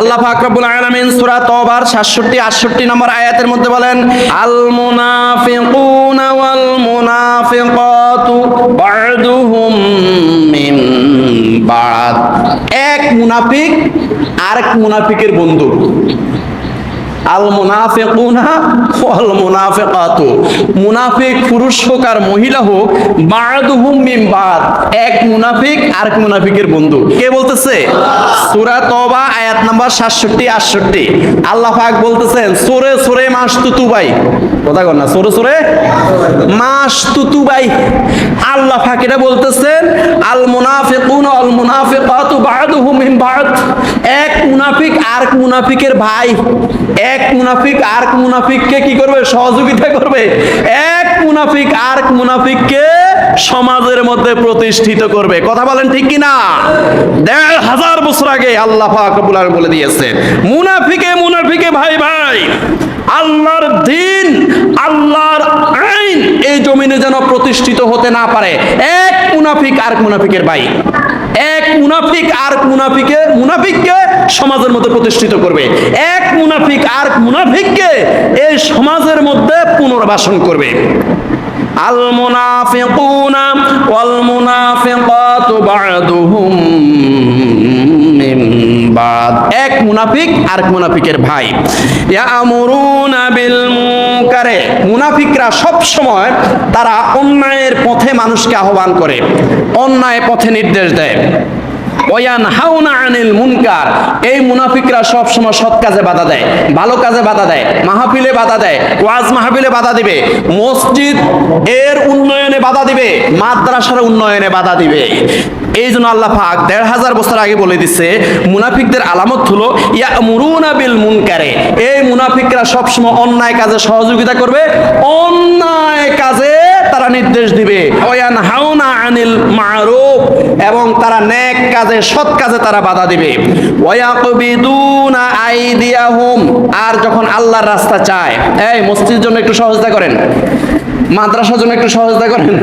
আল্লাহ ফাকরাবুল আলমিন সূরা তওবার 67 68 নম্বর আয়াতের মধ্যে বলেন, আল মুনাফিকুনা ওয়াল মুনাফিকাতু বা'দুহুম মিন বা'দ। এক মুনাফিক আরেক মুনাফিকের বন্ধু। আল মুনাফিকুনা ওয়াল মুনাফিকাতু মুনাফিক পুরুষ হোক আর মহিলা হোক, বা'দুহুম মিন বাদ। এক মুনাফিক, আরেক মুনাফিকের বন্ধু। কে বলতেছে? সূরা তওবা, আয়াত নাম্বার 67 68 আল্লাহ পাক বলতেছেন, সূরে সূরে মাস তুতুবাই। কথা কর না, সূরে সূরে মাস তুতুবাই। আল্লাহ পাক এটা বলতেছেন আল মুনাফিকুনা ওয়াল মুনাফিকাতু বা'দুহুম মিন বাদ। এক মুনাফিক আর মুনাফিকের ভাই। এক মুনাফিক আর মুনাফিককে কি করবে? সহযোগিতা করবে। এক মুনাফিক আর মুনাফিককে সমাজের মধ্যে প্রতিষ্ঠিত করবে। কথা বলেন ঠিক কি না দেড় হাজার বছর আগে আল্লাহ আলামিন বলে দিয়েছে মুনাফিকে মুনাফিকে ভাই ভাই, আল্লাহর দিন, আল্লাহর আইন এই জমিনে যেন প্রতিষ্ঠিত হতে না পারে। এক মুনাফিক আর মুনাফিকের ভাই। মুনাফিক আর মুনাফিকে মুনাফিককে সমাজের মধ্যে প্রতিষ্ঠিত করবে। এক মুনাফিক আর মুনাফিককে এই সমাজের মধ্যে পুনর্বাসন করবে। আল মুনাফিকুনা ওয়াল মুনাফিকাতু বা'দুহুম মিন বাদ। এক মুনাফিক আর মুনাফিকের ভাই। ইয়ামুরুনা বিল মুনকারে। মুনাফিকরা সব সময় তারা অন্যায়ের পথে মানুষকে আহ্বান করে, অন্যায় পথে নির্দেশ দেয়। এই মুনাফিকরা সব সৎ কাজে বাধা দেয়, ভালো কাজে বাধা দেয় বাধা দেয়, ওয়াজ বাধা দিবে, মসজিদ এর উন্নয়নে বাধা দিবে, মাদ্রাসার উন্নয়নে বাধা দিবে। এই জন্য আল্লাহ পাক দেড় হাজার বছর আগে বলে দিচ্ছে মুনাফিকদের আলামত হলো ইয়া মুরুনা বিল মুনকারে। এই মুনাফিকরা সবসময় অন্যায় কাজে সহযোগিতা করবে, অন্যায় কাজে তারা নির্দেশ দিবে। ওয়ান হাউনা আনিল মারুফ, এবং তারা ন্যাক কাজে, সৎ কাজে তারা বাধা দিবে। আর যখন আল্লাহর রাস্তা চায়, এই মসজিদের জন্য একটু সহজতা করেন। মাদ্রাসার জন্য একটু সহযোগিতা করেন।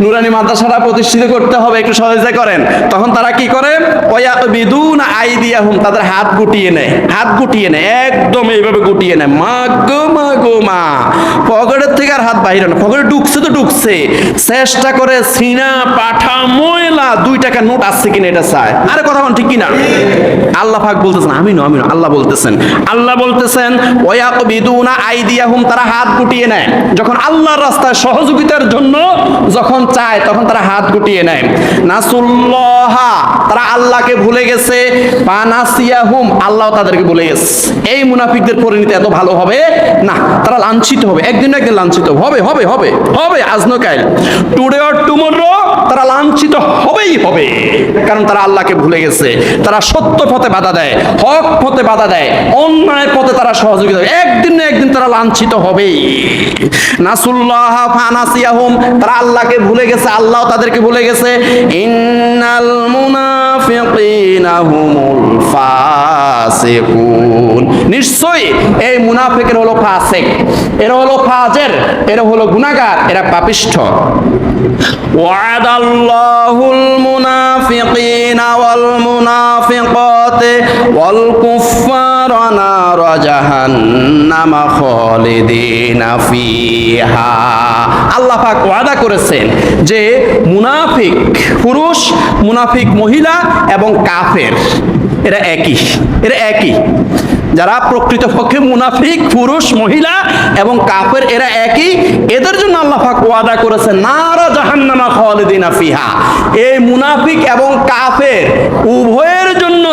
নুরানি মাদ্রাসাটা প্রতিষ্ঠিত করতে হবে, একটু সহযোগিতা করেন। তখন তারা কি করে? তাদের হাত গুটিয়ে নেয়, হাত গুটিয়ে নেয়, একদম এইভাবে গুটিয়ে নেয়। মা গো মা। পকেটের থেকে আর হাত বাইরে না, পকেটে ঢুকছে তো ঢুকছে। চেষ্টা করে সিনা, পাঠা, ময়লা, দুই টাকা নোট আসছে কিনা এটা চায়। আরে কথা ঠিক কিনা? আল্লাহ পাক বলতেছেন আমি না আমি আল্লাহ বলতেছেন। আল্লাহ বলতেছেন ওয়াক বিদুনা আইদিয়াহুম, তারা হাত গুটিয়ে নেয়। যখন আল্লাহর রাস্তায় সহযোগিতার জন্য যখন চায়, তখন তারা হাত গুটিয়ে নেয়। নাসুল্লাহা, তারা আল্লাহকে ভুলে গেছে। পানাসিয়াহুম আল্লাহ তাদেরকে ভুলে গেছে। এই মুনাফিকদের পরিণতি এত ভালো হবে? না, তারা লাঞ্ছিত হবে। একদিন একদিন লাঞ্ছিত হবে। হবে হবে হবে। আজ নো কাইল টুডে অর টুমোরো তারা লাঞ্ছিত হবেই হবে। কারণ তারা আল্লাহকে ভুলে গেছে। তারা সত্য পথে বাধা দেয়, হক পথে বাধা দেয়, অন্যায় পথে তারা সহযোগিতা। একদিন না একদিন তারা লাঞ্ছিত হবেই। নাসুল্লাহ ফানাসিয়াহুম, তারা আল্লাহকে ভুলে গেছে আল্লাহ তাদেরকে ভুলে গেছে। ইন্নাল মুনাফিকিনা হুমুল ফাসিকুন। নিশ্চয়ই এই মুনাফিকের হলো ফাসিক, এরা হলো ফাজের, এরা হলো গুনাহগার, এরা পাপিষ্ঠ। ওয়াদাল্লাহুল মুনাফিকিনা ওয়াল মুনাফিকা। والكفار نار جهنم خالدين فيها আল্লাহ পাক ওয়াদা করেছেন যে মুনাফিক পুরুষ মুনাফিক মহিলা এবং কাফের এরা একই এরা একই যারা প্রকৃতপক্ষে মুনাফিক পুরুষ মহিলা এবং কাফের এরা একই এদের জন্য আল্লাহ পাক ওয়াদা করেছেন নারা জাহান্নামা খালিদিনা ফিহা এই মুনাফিক এবং কাফের উভয়ের জন্য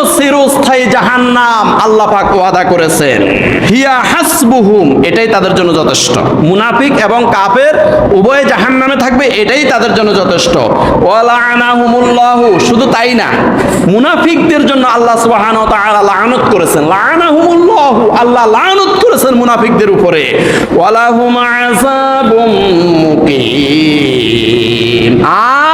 চিরস্থায়ী জাহান্নাম আল্লাহ পাক ওয়াদা করেছেন। হিয়া হাসবুহুম, এটাই তাদের জন্য যথেষ্ট। মুনাফিক এবং কাফের উভয়ে জাহান্নামে থাকবে, এটাই তাদের জন্য যথেষ্ট। ওয়ালানাহুমুল্লাহু, শুধু তাই না, মুনাফিকদের জন্য আল্লাহ সুবহানাহু ওয়া তাআলা লানত করেছেন। লানাহুমুল্লাহু, আল্লাহ লানত করেছেন মুনাফিকদের উপরে। ওয়ালাহুম আযাবুম মুকিম। আর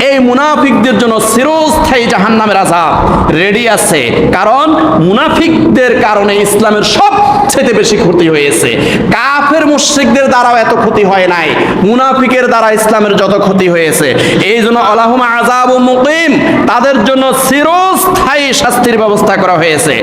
এই মুনাফিকদের জন্য চিরস্থায়ী জাহান্নামের আযাব রেডি আছে। কারণ মুনাফিকদের কারণে ইসলামের সবচেয়ে বেশি ক্ষতি হয়েছে। কাফের মুশরিকদের দ্বারাও এত ক্ষতি হয় নাই। মুনাফিকের দ্বারা ইসলামের যত ক্ষতি হয়েছে। এই জন্য আলাহুম আযাবুম মুকিম, তাদের জন্য চিরস্থায়ী শাস্তির ব্যবস্থা করা হয়েছে।